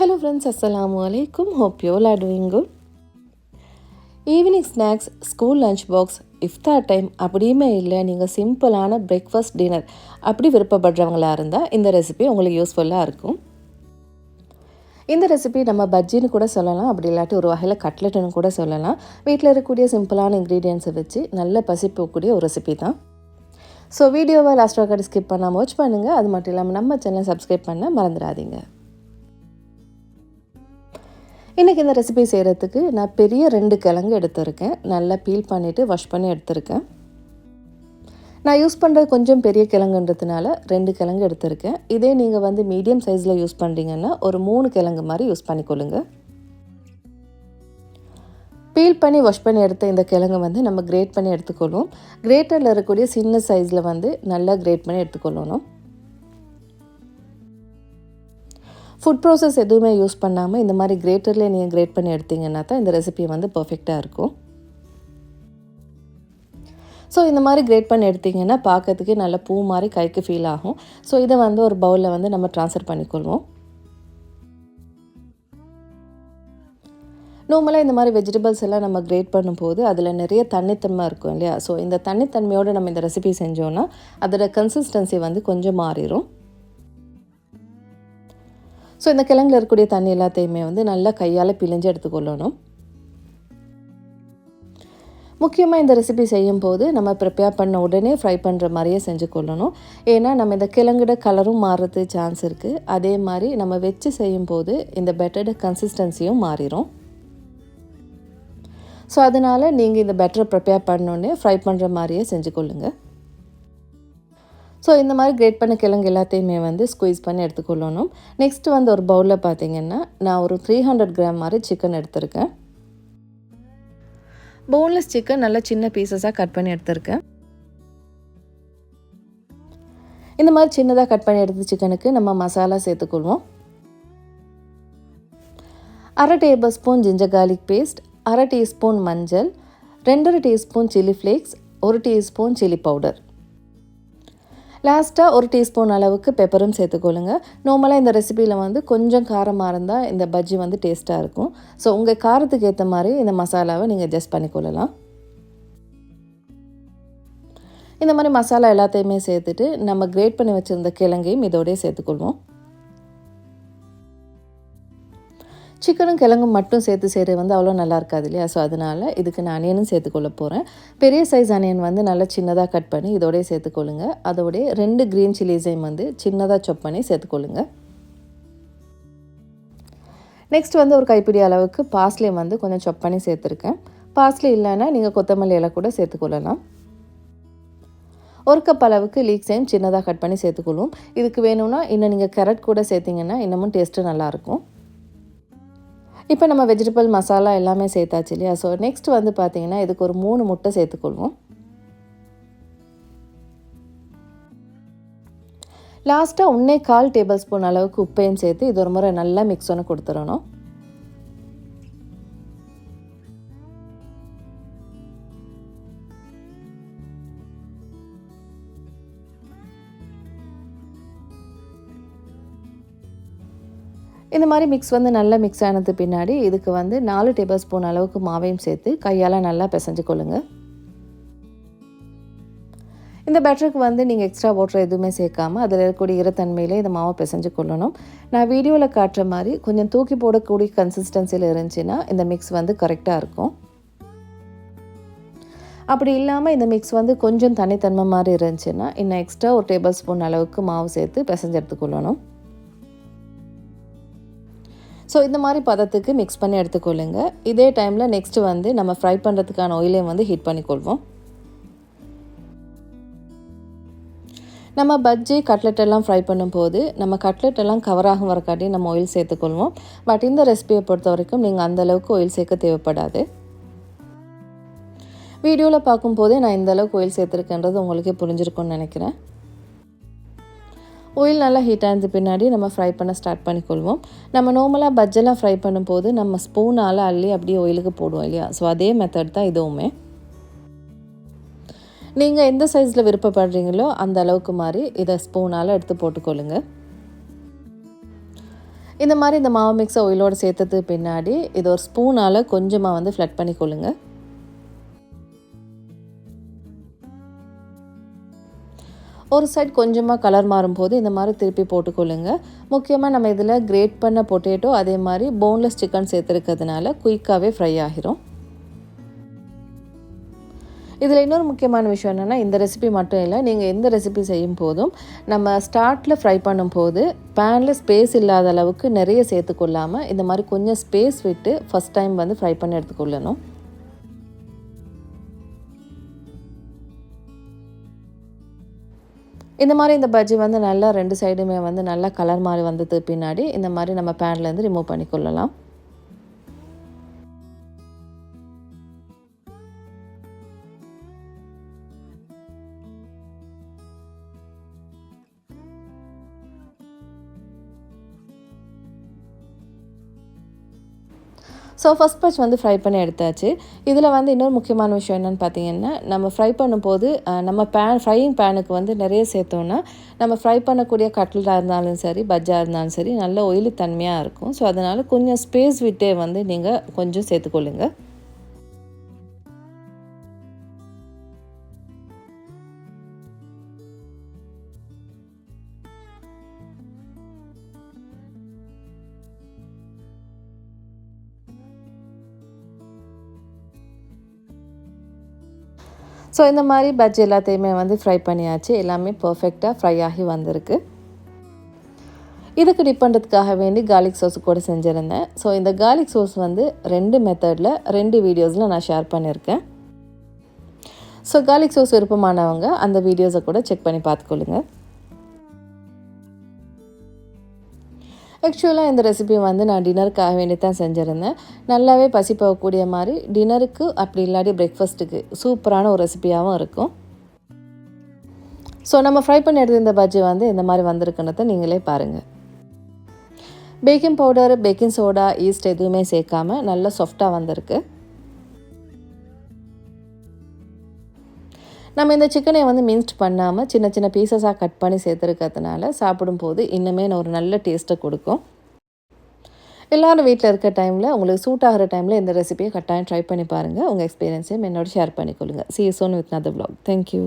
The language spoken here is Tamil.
ஹலோ ஃப்ரெண்ட்ஸ் அஸ்லாம் வலைக்கும் hope you are doing good evening snacks school lunch box iftar time அப்படியுமே இல்லை. நீங்கள் சிம்பிளான பிரேக்ஃபாஸ்ட் டின்னர் அப்படி விருப்பப்படுறவங்களா இருந்தால் இந்த ரெசிபி உங்களுக்கு யூஸ்ஃபுல்லாக இருக்கும். இந்த ரெசிபி நம்ம பஜ்ஜின்னு கூட சொல்லலாம். அப்படி இல்லாட்டி ஒரு வகையில் கட்லெட்டுன்னு கூட சொல்லலாம். வீட்டில் இருக்கக்கூடிய சிம்பிளான இன்க்ரீடியன்ஸை வச்சு நல்ல பசி போகக்கூடிய ஒரு ரெசிபி தான். ஸோ வீடியோவை லாஸ்ட் வரைக்கும் ஸ்கிப் பண்ணாமல் வாட்ச் பண்ணுங்கள் அது மட்டும் இல்லாமல் நம்ம சேனல் சப்ஸ்கிரைப் பண்ண மறந்துடாதீங்க. இன்றைக்கி இந்த ரெசிபி செய்கிறதுக்கு நான் பெரிய ரெண்டு கிழங்கு எடுத்திருக்கேன். நல்லா பீல் பண்ணிவிட்டு வாஷ் பண்ணி எடுத்திருக்கேன். நான் யூஸ் பண்ணுறது கொஞ்சம் பெரிய கிழங்குன்றதுனால ரெண்டு கிழங்கு எடுத்திருக்கேன். இதே நீங்கள் வந்து மீடியம் சைஸில் யூஸ் பண்ணுறீங்கன்னா ஒரு மூணு கிழங்கு மாதிரி யூஸ் பண்ணிக்கொள்ளுங்க. பீல் பண்ணி வாஷ் பண்ணி எடுத்த இந்த கிழங்கு வந்து நம்ம கிரேட் பண்ணி எடுத்துக்கொள்வோம். கிரேட்டரில் இருக்கக்கூடிய சின்ன சைஸில் வந்து நல்லா கிரேட் பண்ணி எடுத்துக்கொள்ளணும். ஃபுட் ப்ராசஸ் எதுவுமே யூஸ் பண்ணாமல் இந்த மாதிரி கிரேட்டர்லேயே நீங்கள் கிரேட் பண்ணி எடுத்தீங்கன்னா தான் இந்த ரெசிபி வந்து பர்ஃபெக்டாக இருக்கும். ஸோ இந்த மாதிரி கிரேட் பண்ணி எடுத்திங்கன்னா பார்க்கறதுக்கே நல்ல பூ மாதிரி கைக்கு ஃபீல் ஆகும். ஸோ இதை வந்து ஒரு பவுலில் வந்து நம்ம ட்ரான்ஸ்ஃபர் பண்ணிக்கொள்வோம். நார்மலாக இந்த மாதிரி வெஜிடபிள்ஸ் எல்லாம் நம்ம கிரேட் பண்ணும்போது அதில் நிறைய தண்ணித்தன்மை இருக்கும் இல்லையா? ஸோ இந்த தண்ணித்தன்மையோடு நம்ம இந்த ரெசிபி செஞ்சோன்னா அதோட கன்சிஸ்டன்சி வந்து கொஞ்சம் மாறிடும் ஸோ இந்த கிழங்குல இருக்கக்கூடிய தண்ணி எல்லாத்தையுமே வந்து நல்லா கையால் பிழிஞ்சு எடுத்துக்கொள்ளணும். முக்கியமாக இந்த ரெசிபி செய்யும் போது நம்ம ப்ரிப்பேர் பண்ண உடனே ஃப்ரை பண்ணுற மாதிரியே செஞ்சு கொள்ளணும் ஏன்னா நம்ம இந்த கிழங்குட கலரும் மாறுறது சான்ஸ் இருக்குது அதே மாதிரி நம்ம வச்சு செய்யும் போது இந்த பெட்டரோட கன்சிஸ்டன்சியும் மாறிடும் ஸோ அதனால் நீங்கள் இந்த பெட்டரை ப்ரிப்பேர் பண்ணோடனே ஃப்ரை பண்ணுற மாதிரியே செஞ்சு கொள்ளுங்கள் ஸோ இந்த மாதிரி கிரேட் பண்ண கிழங்கு எல்லாத்தையுமே வந்து ஸ்குவீஸ் பண்ணி எடுத்துக்கொள்ளணும். நெக்ஸ்ட்டு வந்து ஒரு பவுலில் பார்த்தீங்கன்னா நான் ஒரு த்ரீ ஹண்ட்ரட் கிராம் மாதிரி சிக்கன் எடுத்திருக்கேன். போன்லெஸ் சிக்கன் நல்லா சின்ன பீசஸாக கட் பண்ணி எடுத்திருக்கேன். இந்த மாதிரி சின்னதாக கட் பண்ணி எடுத்த சிக்கனுக்கு நம்ம மசாலா சேர்த்துக்கொள்வோம். அரை table spoon ginger garlic paste அரை டீஸ்பூன் மஞ்சள் ரெண்டரை டீஸ்பூன் சில்லி ஃப்ளேக்ஸ் ஒரு டீஸ்பூன் சில்லி பவுடர் லாஸ்ட்டாக ஒரு டீஸ்பூன் அளவுக்கு பெப்பரும் சேர்த்துக்கொள்ளுங்க. நார்மலாக இந்த ரெசிபியில் வந்து கொஞ்சம் காரமாக இருந்தால் இந்த பஜ்ஜி வந்து டேஸ்ட்டாக இருக்கும். ஸோ உங்கள் காரத்துக்கு ஏற்ற மாதிரி இந்த மசாலாவை நீங்கள் அட்ஜஸ்ட் பண்ணிக்கொள்ளலாம். இந்த மாதிரி மசாலா எல்லாத்தையுமே சேர்த்துட்டு நம்ம கிரேட் பண்ணி வச்சுருந்த கிழங்கையும் இதோடய சேர்த்துக்கொள்வோம். சிக்கனும் கிழங்கும் மட்டும் சேர்த்து செய்கிறது வந்து அவ்வளோ நல்லா இருக்காது இல்லையா? ஸோ அதனால் இதுக்கு நான் அனியனும் சேர்த்துக்கொள்ள போகிறேன் பெரிய சைஸ் அனியன் வந்து நல்லா சின்னதாக கட் பண்ணி இதோடய சேர்த்துக்கொள்ளுங்க அதோடைய ரெண்டு க்ரீன் சில்லிஸையும் வந்து சின்னதாக சொப் பண்ணி சேர்த்துக்கொள்ளுங்க நெக்ஸ்ட் வந்து ஒரு கைப்பிடி அளவுக்கு பாஸ்லேயும் வந்து கொஞ்சம் சொப் பண்ணி சேர்த்துருக்கேன். பாஸ்லி இல்லைன்னா நீங்கள் கொத்தமல்லி இலை கூட சேர்த்துக்கொள்ளலாம் ஒரு கப் அளவுக்கு லீக்ஸையும் சின்னதாக கட் பண்ணி சேர்த்துக்கொள்ளும் இதுக்கு வேணும்னா இன்னும் நீங்கள் கேரட் கூட சேர்த்திங்கன்னா இன்னமும் டேஸ்ட்டு நல்லாயிருக்கும் இப்போ நம்ம வெஜிடபிள் மசாலா எல்லாமே சேர்த்தாச்சு இல்லையா? ஸோ நெக்ஸ்ட் வந்து பார்த்திங்கன்னா இதுக்கு ஒரு மூணு முட்டை சேர்த்துக்கொள்வோம். லாஸ்ட்டாக ஒன்றே கால் டேபிள் ஸ்பூன் அளவுக்கு உப்பையும் சேர்த்து இது ஒரு முறை நல்லா மிக்ஸ் ஒன்று கொடுத்துடணும். இந்த மாதிரி மிக்ஸ் வந்து நல்லா மிக்ஸ் ஆனது பின்னாடி இதுக்கு வந்து நாலு டேபிள் ஸ்பூன் அளவுக்கு மாவையும் சேர்த்து கையால் நல்லா பிசைஞ்சு கொள்ளுங்கள் இந்த பேட்டருக்கு வந்து நீங்கள் எக்ஸ்ட்ரா வாட்டர் எதுவுமே சேர்க்காம அதில் இருக்கக்கூடிய ஈரத்தன்மையிலே இந்த மாவை பிசைஞ்சு கொள்ளணும். நான் வீடியோவில் காட்டுற மாதிரி கொஞ்சம் தூக்கி போடக்கூடிய கன்சிஸ்டன்சியில் இருந்துச்சுன்னா இந்த மிக்ஸ் வந்து கரெக்டாக இருக்கும். அப்படி இல்லாமல் இந்த மிக்ஸ் வந்து கொஞ்சம் தனித்தன்மை மாதிரி இருந்துச்சுன்னா இன்னும் எக்ஸ்ட்ரா ஒரு டேபிள் ஸ்பூன் அளவுக்கு மாவு சேர்த்து பிசைஞ்சு எடுத்துக்கொள்ளணும் ஸோ இந்த மாதிரி பதத்துக்கு மிக்ஸ் பண்ணி எடுத்துக்கொள்ளுங்க. இதே டைமில் நெக்ஸ்ட்டு வந்து நம்ம ஃப்ரை பண்ணுறதுக்கான ஆயிலையும் வந்து ஹீட் பண்ணிக்கொள்வோம். நம்ம பஜ்ஜி கட்லெட் எல்லாம் ஃப்ரை பண்ணும்போது நம்ம கட்லெட் எல்லாம் கவர் ஆகும் வரக்காட்டி நம்ம ஆயில் சேர்த்துக்கொள்வோம். பட் இந்த ரெசிபியை பொறுத்த வரைக்கும் நீங்கள் அந்தளவுக்கு ஆயில் சேர்க்க தேவைப்படாது. வீடியோவில் பார்க்கும்போதே நான் இந்த அளவுக்கு ஆயில் சேர்த்துருக்கேன்றது உங்களுக்கே புரிஞ்சிருக்கும்னு நினைக்கிறேன். ஆயில் நல்லா ஹீட் ஆனது பின்னாடி நம்ம ஃப்ரை பண்ண ஸ்டார்ட் பண்ணிக்கொள்வோம். நம்ம நார்மலாக பஜ்ஜெல்லாம் ஃப்ரை பண்ணும்போது நம்ம ஸ்பூனால் அள்ளி அப்படியே ஆயிலுக்கு போடுவோம் இல்லையா? ஸோ அதே மெத்தட் தான் இதுவுமே. நீங்கள் எந்த சைஸில் விருப்பப்படுறீங்களோ அந்த அளவுக்கு மாதிரி இதை ஸ்பூனால் எடுத்து போட்டுக்கொள்ளுங்க. இந்த மாதிரி இந்த மாவு மிக்ஸை ஆயிலோடு சேர்த்தது பின்னாடி இது ஒரு ஸ்பூனால் கொஞ்சமாக வந்து ஃப்ளட் பண்ணிக்கொள்ளுங்கள் ஒரு சைட் கொஞ்சமாக கலர் மாறும்போது இந்த மாதிரி திருப்பி போட்டுக்கொள்ளுங்க. முக்கியமாக நம்ம இதில் கிரேட் பண்ண பொட்டேட்டோ அதே மாதிரி போன்லெஸ் சிக்கன் சேர்த்துருக்கிறதுனால குயிக்காகவே ஃப்ரை ஆகிரும். இதில் இன்னொரு முக்கியமான விஷயம் என்னென்னா இந்த ரெசிபி மட்டும் இல்லை நீங்கள் எந்த ரெசிபி செய்யும் போதும் நம்ம ஸ்டார்ட்டில் ஃப்ரை பண்ணும்போது பேனில் ஸ்பேஸ் இல்லாத அளவுக்கு நிறைய சேர்த்துக்கொள்ளாமல் இந்த மாதிரி கொஞ்சம் ஸ்பேஸ் விட்டு ஃபஸ்ட் டைம் வந்து ஃப்ரை பண்ணி எடுத்துக்கொள்ளணும். இந்த மாதிரி இந்த பஜ்ஜி வந்து நல்லா ரெண்டு சைடுமே வந்து நல்லா கலர் மாதிரி வந்தது பின்னாடி இந்த மாதிரி நம்ம பேன்லேருந்து ரிமூவ் பண்ணிக்கொள்ளலாம். ஸோ ஃபஸ்ட் பச் வந்து ஃப்ரை பண்ணி எடுத்தாச்சு. இதில் வந்து இன்னொரு முக்கியமான விஷயம் என்னென்னு பார்த்தீங்கன்னா நம்ம ஃப்ரை பண்ணும்போது நம்ம பேன் ஃப்ரையிங் பேனுக்கு வந்து நிறைய சேர்த்தோன்னா நம்ம ஃப்ரை பண்ணக்கூடிய கட்லாக இருந்தாலும் சரி பஜ்ஜாக இருந்தாலும் சரி நல்ல ஒயிலி தன்மையாக இருக்கும். ஸோ அதனால் கொஞ்சம் ஸ்பேஸ் விட்டே வந்து நீங்கள் கொஞ்சம் சேர்த்துக்கொள்ளுங்கள் ஸோ இந்த மாதிரி பஜ்ஜி எல்லாத்தையுமே வந்து ஃப்ரை பண்ணியாச்சு. எல்லாமே பர்ஃபெக்டாக ஃப்ரை ஆகி வந்திருக்கு. இதுக்கு டிப் பண்ணுறதுக்காக வேண்டி கார்லிக் சோஸ் கூட செஞ்சுருந்தேன். ஸோ இந்த கார்லிக் சோஸ் வந்து ரெண்டு மெத்தடில் ரெண்டு வீடியோஸில் நான் ஷேர் பண்ணியிருக்கேன். ஸோ கார்லிக் சோஸ் விருப்பமானவங்க அந்த வீடியோஸை கூட செக் பண்ணி பார்த்துக்கொள்ளுங்கள் ஆக்சுவலாக இந்த ரெசிபி வந்து நான் டின்னருக்காக வேண்டி தான் செஞ்சுருந்தேன். நல்லாவே பசி போகக்கூடிய மாதிரி டின்னருக்கு அப்படி இல்லாட்டி பிரேக்ஃபாஸ்ட்டுக்கு சூப்பரான ஒரு ரெசிபியாகவும் இருக்கும். ஸோ நம்ம ஃப்ரை பண்ணி எடுத்த இந்த பஜ்ஜி வந்து இந்த மாதிரி வந்திருக்குன்றதை நீங்களே பாருங்கள் baking powder baking soda yeast எதுவுமே சேர்க்காம நல்லா சாஃப்டாக வந்திருக்கு. நம்ம இந்த சிக்கனை வந்து மின்ஸ்ட் பண்ணாமல் சின்ன சின்ன பீசஸாக கட் பண்ணி சேர்த்துருக்கிறதுனால சாப்பிடும்போது இன்னுமே ஒரு நல்ல டேஸ்ட்டை கொடுக்கும். எல்லோரும் வீட்டில் இருக்க டைமில் உங்களுக்கு சூட் ஆகிற டைமில் இந்த ரெசிபியை கட்டாயம் ட்ரை பண்ணி பாருங்கள் உங்கள் எக்ஸ்பீரியன்ஸையும் என்னோட share பண்ணிக்கொள்ளுங்கள் see soon with another blog thank you